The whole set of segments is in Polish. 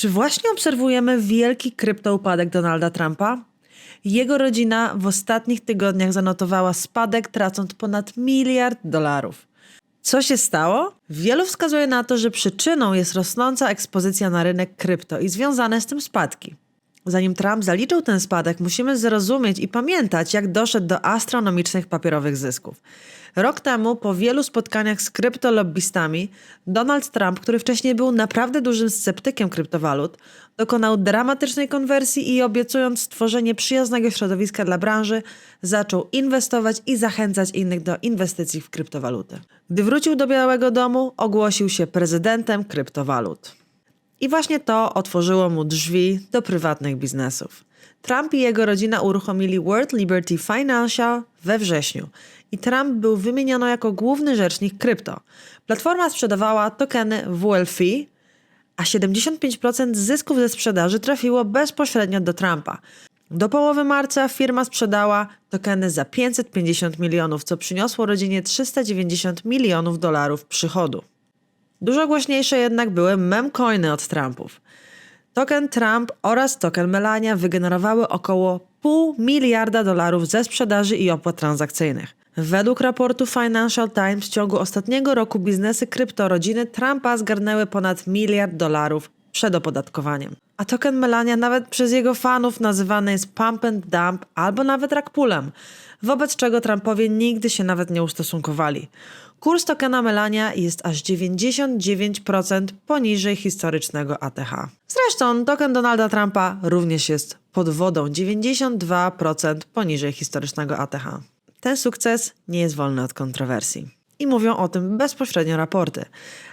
Czy właśnie obserwujemy wielki kryptoupadek Donalda Trumpa? Jego rodzina w ostatnich tygodniach zanotowała spadek, tracąc ponad miliard dolarów. Co się stało? Wielu wskazuje na to, że przyczyną jest rosnąca ekspozycja na rynek krypto i związane z tym spadki. Zanim Trump zaliczył ten spadek, musimy zrozumieć i pamiętać, jak doszedł do astronomicznych papierowych zysków. Rok temu, po wielu spotkaniach z kryptolobbystami, Donald Trump, który wcześniej był naprawdę dużym sceptykiem kryptowalut, dokonał dramatycznej konwersji i obiecując stworzenie przyjaznego środowiska dla branży, zaczął inwestować i zachęcać innych do inwestycji w kryptowaluty. Gdy wrócił do Białego Domu, ogłosił się prezydentem kryptowalut. I właśnie to otworzyło mu drzwi do prywatnych biznesów. Trump i jego rodzina uruchomili World Liberty Financial we wrześniu i Trump był wymieniony jako główny rzecznik krypto. Platforma sprzedawała tokeny WLFI, a 75% zysków ze sprzedaży trafiło bezpośrednio do Trumpa. Do połowy marca firma sprzedała tokeny za 550 milionów, co przyniosło rodzinie 390 milionów dolarów przychodu. Dużo głośniejsze jednak były memcoiny od Trumpów. Token Trump oraz token Melania wygenerowały około pół miliarda dolarów ze sprzedaży i opłat transakcyjnych. Według raportu Financial Times w ciągu ostatniego roku biznesy krypto rodziny Trumpa zgarnęły ponad miliard dolarów przed opodatkowaniem. A token Melania nawet przez jego fanów nazywany jest pump and dump albo nawet rakpulem, wobec czego Trumpowie nigdy się nawet nie ustosunkowali. Kurs tokena Melania jest aż 99% poniżej historycznego ATH. Zresztą token Donalda Trumpa również jest pod wodą 92% poniżej historycznego ATH. Ten sukces nie jest wolny od kontrowersji. I mówią o tym bezpośrednio raporty.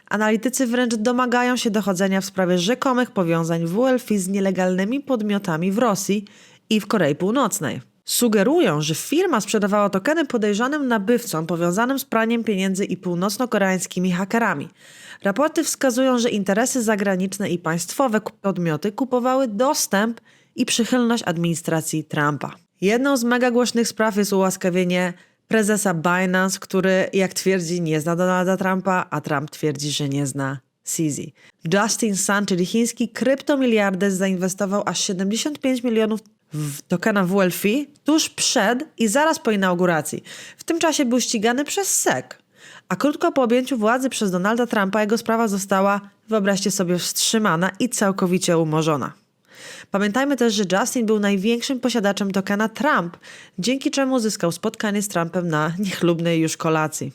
Analitycy wręcz domagają się dochodzenia w sprawie rzekomych powiązań WLFI z nielegalnymi podmiotami w Rosji i w Korei Północnej. Sugerują, że firma sprzedawała tokeny podejrzanym nabywcom powiązanym z praniem pieniędzy i północno-koreańskimi hakerami. Raporty wskazują, że interesy zagraniczne i państwowe podmioty kupowały dostęp i przychylność administracji Trumpa. Jedną z mega głośnych spraw jest ułaskawienie prezesa Binance, który, jak twierdzi, nie zna Donalda Trumpa, a Trump twierdzi, że nie zna CZ. Justin Sun, czyli chiński kryptomiliarder, zainwestował aż 75 milionów w tokena WLFI tuż przed i zaraz po inauguracji. W tym czasie był ścigany przez SEC. A krótko po objęciu władzy przez Donalda Trumpa jego sprawa została, wyobraźcie sobie, wstrzymana i całkowicie umorzona. Pamiętajmy też, że Justin był największym posiadaczem tokena Trump, dzięki czemu zyskał spotkanie z Trumpem na niechlubnej już kolacji.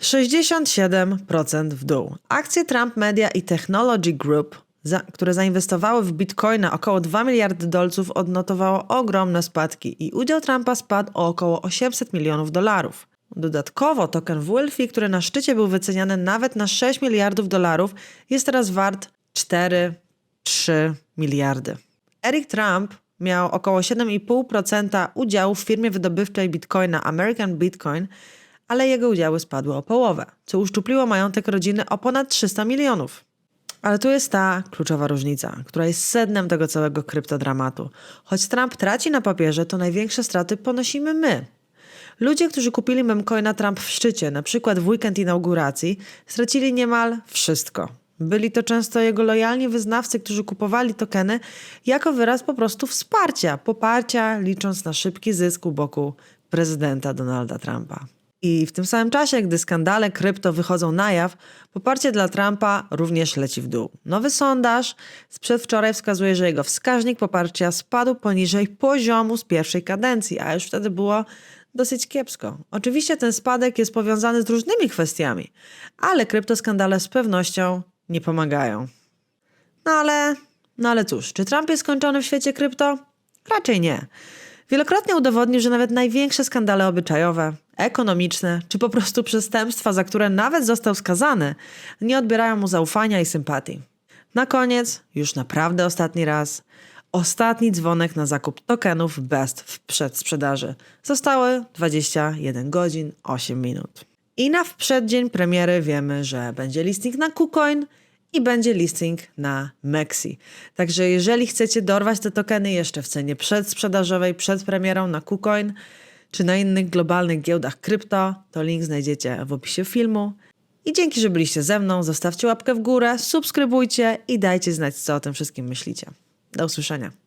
67% w dół. Akcje Trump Media i Technology Group, za, które zainwestowały w bitcoina około 2 miliardy dolców, odnotowało ogromne spadki i udział Trumpa spadł o około 800 milionów dolarów. Dodatkowo token WLFI, który na szczycie był wyceniany nawet na 6 miliardów dolarów, jest teraz wart 4-3 miliardy. Eric Trump miał około 7,5% udziału w firmie wydobywczej bitcoina American Bitcoin, ale jego udziały spadły o połowę, co uszczupliło majątek rodziny o ponad 300 milionów. Ale tu jest ta kluczowa różnica, która jest sednem tego całego kryptodramatu. Choć Trump traci na papierze, to największe straty ponosimy my. Ludzie, którzy kupili memcoina Trump w szczycie, na przykład w weekend inauguracji, stracili niemal wszystko. Byli to często jego lojalni wyznawcy, którzy kupowali tokeny jako wyraz po prostu wsparcia, poparcia, licząc na szybki zysk u boku prezydenta Donalda Trumpa. I w tym samym czasie, gdy skandale krypto wychodzą na jaw, poparcie dla Trumpa również leci w dół. Nowy sondaż z przedwczoraj wskazuje, że jego wskaźnik poparcia spadł poniżej poziomu z pierwszej kadencji, a już wtedy było dosyć kiepsko. Oczywiście ten spadek jest powiązany z różnymi kwestiami, ale kryptoskandale z pewnością nie pomagają. No ale, no ale cóż, czy Trump jest skończony w świecie krypto? Raczej nie. Wielokrotnie udowodnił, że nawet największe skandale obyczajowe, ekonomiczne czy po prostu przestępstwa, za które nawet został skazany, nie odbierają mu zaufania i sympatii. Na koniec, już naprawdę ostatni raz, ostatni dzwonek na zakup tokenów BEST w przedsprzedaży. Zostały 21 godzin 8 minut. I na przeddzień premiery wiemy, że będzie listing na KuCoin i będzie listing na Mexi. Także jeżeli chcecie dorwać te tokeny jeszcze w cenie przedsprzedażowej przed premierą na KuCoin czy na innych globalnych giełdach krypto, to link znajdziecie w opisie filmu. I dzięki, że byliście ze mną. Zostawcie łapkę w górę, subskrybujcie i dajcie znać, co o tym wszystkim myślicie. Do usłyszenia.